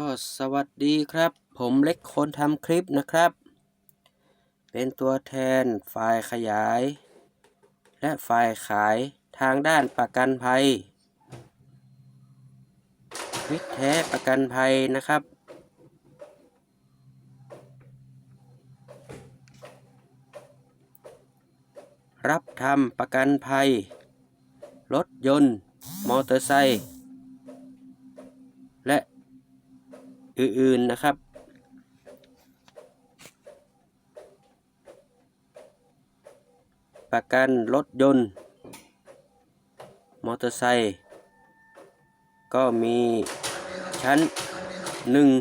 ก็สวัสดีครับ ผมเล็กคนทำคลิปนะครับ เป็นตัวแทนฝ่ายขยาย และฝ่ายขายทางด้านประกันภัยมิตรแท้ประกันภัยนะครับ รับทำประกันภัย รถยนต์ มอเตอร์ไซค์และ อื่นๆนะครับ ประกันรถยนต์ มอเตอร์ไซค์ ก็มีชั้น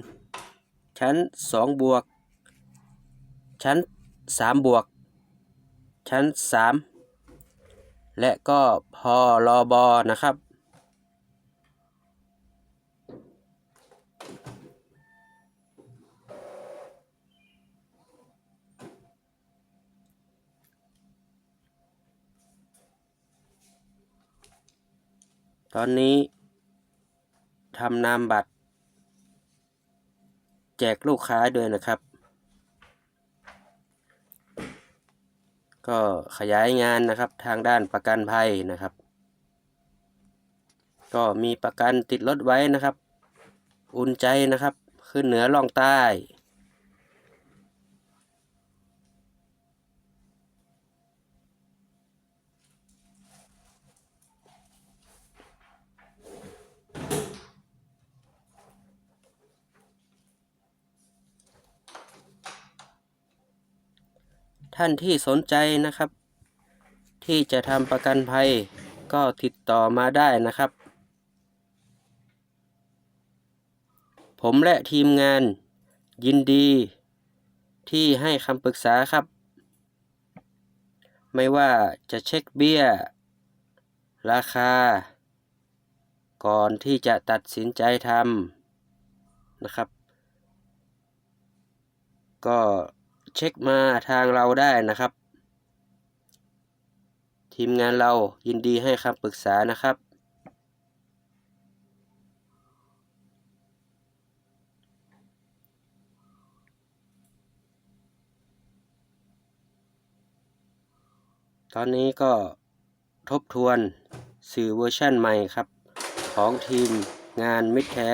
1 ชั้น 2 บวก ชั้น 3 บวก ชั้น 3 และก็พอรอบอนะครับ ตอนนี้ทำนามบัตร แจกลูกค้าด้วยนะครับ ก็ขยายงานนะครับทางด้านประกันภัยนะครับ ก็มีประกันติดรถไว้นะครับ อุ่นใจนะครับ ขึ้นเหนือล่องใต้ ท่านที่สนใจนะครับ ที่จะทำประกันภัยก็ติดต่อมาได้นะครับ ผมและทีมงานยินดีที่ให้คำปรึกษาครับ ไม่ว่าจะเช็คเบี้ย ราคา ก่อนที่จะตัดสินใจทำนะครับ ก็ เช็คมาทางเราได้นะครับ ทีมงานเรายินดีให้คำปรึกษานะครับตอนนี้ก็ทบทวนสื่อเวอร์ชั่นใหม่ครับ ของทีมงานมิตรแท้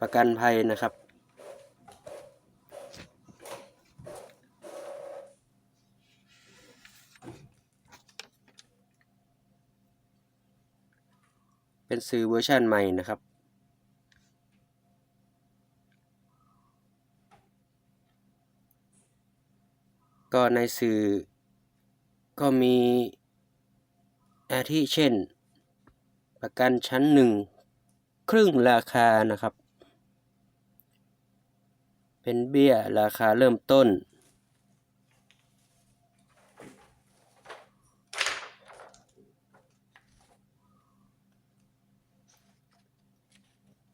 ประกันภัยนะครับ เป็นสื่อเวอร์ชันใหม่นะครับ ก็ในสื่อก็มีอาทิเช่น ประกันชั้นหนึ่งครึ่งราคานะครับ เป็นเบี้ยราคาเริ่มต้น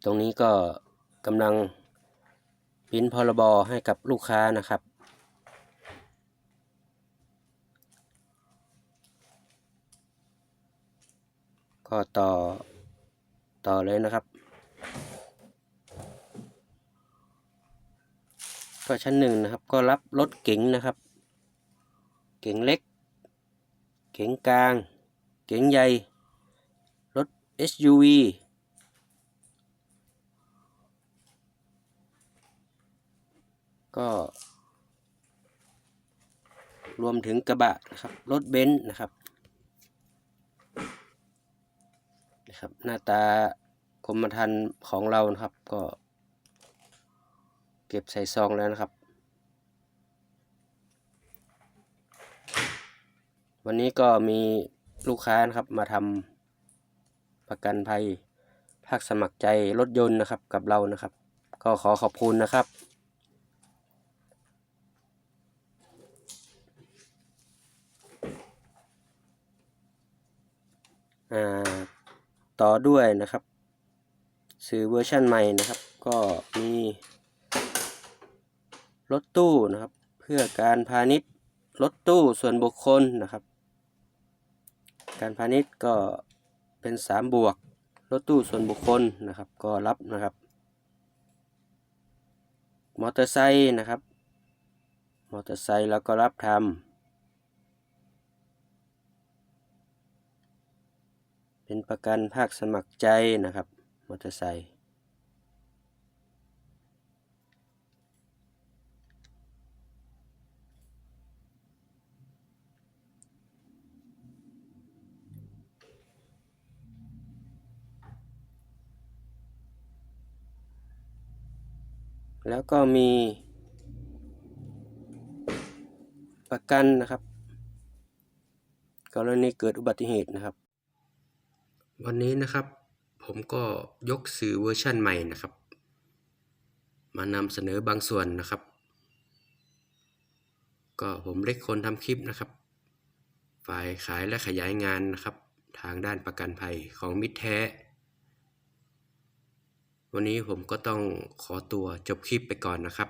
ตรงนี้ก็กำลังพิมพ์พรบให้กับลูกค้านะครับ ก็ต่อต่อเลยนะครับ ก็ชั้นหนึ่งนะครับ ก็รับรถเก๋งนะครับ เก๋งเล็ก เก๋งกลาง เก๋งใหญ่ รถ SUV ก็ รวมถึงกระบะนะครับ รถเบนซ์นะครับนะครับ หน้าตากรมธรรม์ของเรานะครับ ก็ เก็บใส่ซองแล้วนะครับ วันนี้ก็มีลูกค้านะครับมาทำประกันภัยภาคสมัครใจรถยนต์นะครับกับเรานะครับ ก็ขอขอบคุณนะครับ ต่อด้วยนะครับ สื่อเวอร์ชันใหม่นะครับ ก็มีรถตู้นะครับ เพื่อการพาณิชย์รถตู้ส่วนบุคคลนะครับ การพาณิชย์ก็เป็น 3 บวกรถตู้ส่วนบุคคลนะครับ ก็รับนะครับมอเตอร์ไซค์นะครับมอเตอร์ไซค์เราก็รับทำ เป็นประกันภาคสมัครใจนะครับมอเตอร์ไซค์แล้วก็มีประกันนะครับ กรณีเกิดอุบัติเหตุนะครับ วันนี้นะครับผมก็ยกสื่อเวอร์ชั่นใหม่นะครับ มานำเสนอบางส่วนนะครับ ก็ผมเล็กคนทำคลิปนะครับ ฝ่ายขายและขยายงานนะครับ ทางด้านประกันภัยของมิตรแท้ วันนี้ผมก็ต้องขอตัวจบคลิปไปก่อนนะครับ